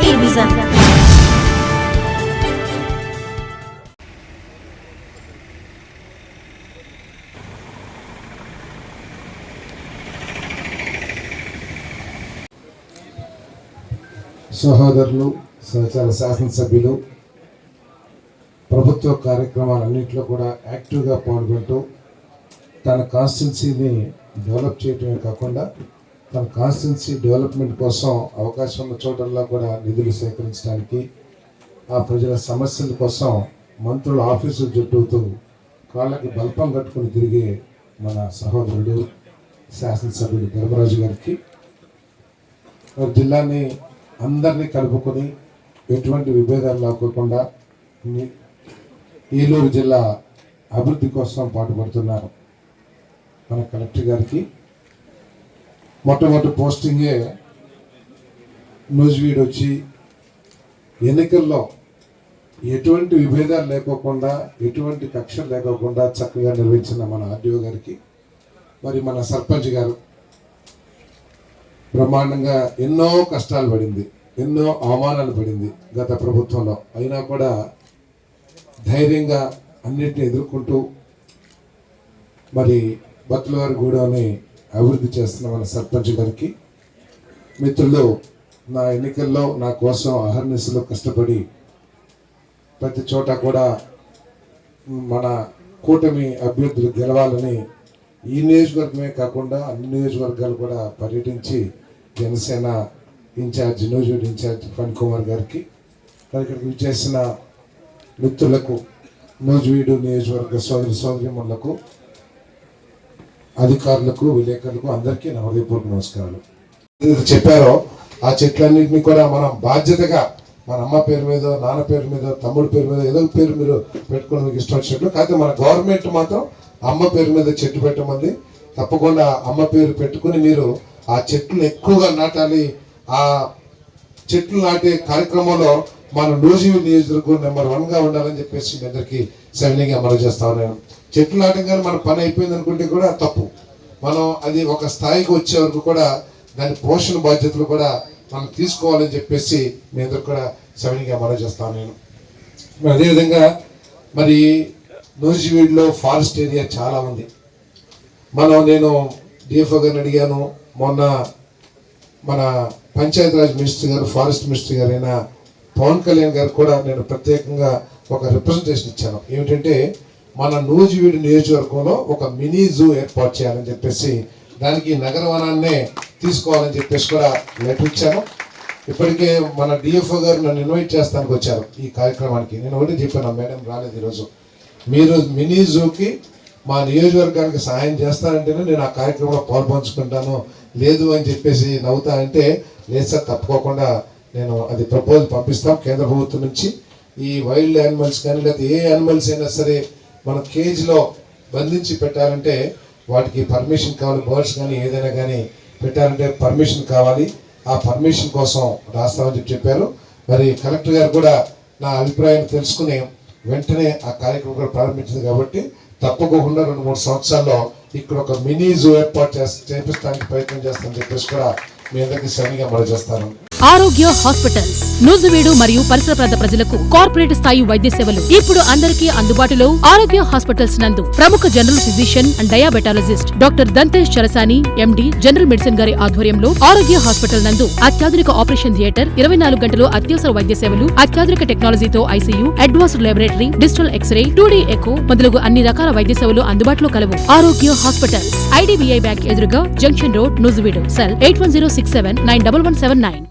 ఈ విజన్ సహోదరులు సహచార శాసనసభ్యులు ప్రభుత్వ కార్యక్రమాలన్నింటిలో కూడా యాక్టివ్గా పాల్గొంటూ తన కాన్స్టిట్యున్సీని డెవలప్ చేయటమే కాకుండా తన కాన్స్టిట్యున్సీ డెవలప్మెంట్ కోసం అవకాశం ఉన్న చోటల్లో కూడా నిధులు సేకరించడానికి ఆ ప్రజల సమస్యల కోసం మంత్రుల ఆఫీసులు చుట్టూతూ కాళ్ళకి బల్పం కట్టుకుని తిరిగే మన సహోదరుడు శాసనసభ్యుడు ధర్మరాజు గారికి జిల్లాని అందరినీ కలుపుకొని ఎటువంటి విభేదాలు లేకోకుండా ఏలూరు జిల్లా అభివృద్ధి కోసం పాటుపడుతున్నారు మన కలెక్టర్ గారికి. మొట్టమొదటి పోస్టింగే నూజివీడ్ వచ్చి ఎన్నికల్లో ఎటువంటి విభేదాలు లేకోకుండా ఎటువంటి కక్షలు లేకోకుండా చక్కగా నిర్వహించిన మన ఆర్డీఓ గారికి మరి మన సర్పంచ్ గారు బ్రహ్మాండంగా ఎన్నో కష్టాలు పడింది ఎన్నో అవమానాలు పడింది గత ప్రభుత్వంలో. అయినా కూడా ధైర్యంగా అన్నిటిని ఎదుర్కొంటూ మరి బతులవారి గూడని అభివృద్ధి చేస్తున్న మన సర్పంచ్ గారికి మిత్రులు నా ఎన్నికల్లో నా కోసం అహర్నిశలో కష్టపడి ప్రతి చోట కూడా మన కూటమి అభ్యర్థులు గెలవాలని ఈ నియోజకవర్గమే కాకుండా అన్ని నియోజకవర్గాలు కూడా పర్యటించి జనసేన ఇన్ఛార్జ్ నూజివీడ్ ఇన్ఛార్జ్ ఫణ్ కుమార్ గారికి ఇక్కడికి విచ్చేసిన మిత్రులకు నూజువీడు నియోజకవర్గ సోదరి సోదరిమణులకు అధికారులకు విలేకరులకు అందరికీ నా హృదయపూర్వక నమస్కారాలు. చెప్పారో ఆ చెట్లన్నింటినీ కూడా మనం బాధ్యతగా మన అమ్మ పేరు మీద నాన్న పేరు మీద తమ్ముడు పేరు మీద ఏదో పేరు మీరు పెట్టుకుని మీకు ఇష్టం వచ్చినట్లు కాకపోతే మన గవర్నమెంట్ మాత్రం అమ్మ పేరు మీద చెట్టు పెట్టమంది. తప్పకుండా అమ్మ పేరు పెట్టుకుని మీరు ఆ చెట్లు ఎక్కువగా నాటాలి. ఆ చెట్లు నాటే కార్యక్రమంలో మన నూజివీ నియోజకవర్గం నెంబర్ వన్గా ఉండాలని చెప్పేసి మీ అందరికీ సవినీగా అమలు చేస్తా ఉన్నాను. చెట్లు నాటంగానే మన పని అయిపోయింది అనుకుంటే కూడా తప్పు. మనం అది ఒక స్థాయికి వచ్చే వరకు కూడా దాని పోషణ బాధ్యతలు కూడా మనం తీసుకోవాలని చెప్పేసి మీ కూడా సవినీగా మనం చేస్తాను నేను. మరి అదేవిధంగా మరి నూజివీడ్లో ఫారెస్ట్ ఏరియా చాలా ఉంది. మనం నేను డిఎఫ్ఓ గారిని అడిగాను. మొన్న మన పంచాయతీరాజ్ మినిస్టర్ గారు ఫారెస్ట్ మినిస్టర్ గారు పవన్ కళ్యాణ్ గారు కూడా నేను ప్రత్యేకంగా ఒక రిప్రజెంటేషన్ ఇచ్చాను. ఏమిటంటే మన నూజివీడు నియోజకవర్గంలో ఒక మినీ జూ ఏర్పాటు చేయాలని చెప్పేసి దానికి నగర వనాన్నే తీసుకోవాలని చెప్పేసి కూడా లెటర్ ఇచ్చాను. ఇప్పటికే మన డిఎఫ్ఓ గారు నన్ను ఇన్వైట్ చేస్తానికి వచ్చారు ఈ కార్యక్రమానికి. నేను ఒకటి చెప్పాను మేడం రాలేదు ఈరోజు. మీరు మినీ జూకి మా నియోజకవర్గానికి సహాయం చేస్తారంటేనే నేను ఆ కార్యక్రమంలో పాల్పంచుకుంటాను. లేదు అని చెప్పేసి నవ్వుతా అంటే లేదు సార్ తప్పుకోకుండా నేను అది ప్రపోజల్ పంపిస్తాం కేంద్ర ప్రభుత్వం నుంచి. ఈ వైల్డ్ యానిమల్స్ కానీ లేకపోతే ఏ యానిమల్స్ అయినా సరే మన కేజీలో బంధించి పెట్టాలంటే వాటికి పర్మిషన్ కావాలి బర్డ్స్ కానీ ఏదైనా కానీ పెట్టాలంటే పర్మిషన్ కావాలి. ఆ పర్మిషన్ కోసం రాస్తామని చెప్పి చెప్పారు. మరి కలెక్టర్ గారు కూడా నా అభిప్రాయాన్ని తెలుసుకుని వెంటనే ఆ కార్యక్రమం కూడా ప్రారంభించింది కాబట్టి తప్పకుండా రెండు మూడు సంవత్సరాల్లో ఇక్కడ ఒక మినీ జూ ఏర్పాటు చేస్త చేపిస్తానికి ప్రయత్నం చేస్తానని చెప్పేసి కూడా మీ అందరికీ శనిగా మనం చేస్తాను. ఆరోగ్య హాస్పిటల్స్ నూజివీడు మరియు పరిసర ప్రాంత ప్రజలకు కార్పొరేట్ స్థాయి వైద్య సేవలు ఇప్పుడు అందరికీ అందుబాటులో ఆరోగ్య హాస్పిటల్స్ నందు ప్రముఖ general physician and diabetologist doctor Dhantesh Charasani MD general medicine గారి ఆధ్వర్యంలో ఆరోగ్య హాస్పిటల్ నందు అత్యాధునిక ఆపరేషన్ థియేటర్ ఇరవై నాలుగు గంటలు అత్యవసర వైద్య సేవలు అత్యాధునిక టెక్నాలజీతో ICU advanced laboratory digital X-ray two D echo మొదలగు అన్ని రకాల వైద్య సేవలు అందుబాటులో కలవు. ఆరోగ్య హాస్పిటల్స్ ఐడిబిఐ బ్యాంక్ ఎదురుగా junction road Nuzvid cell eight one zero six seven nine double one seven nine.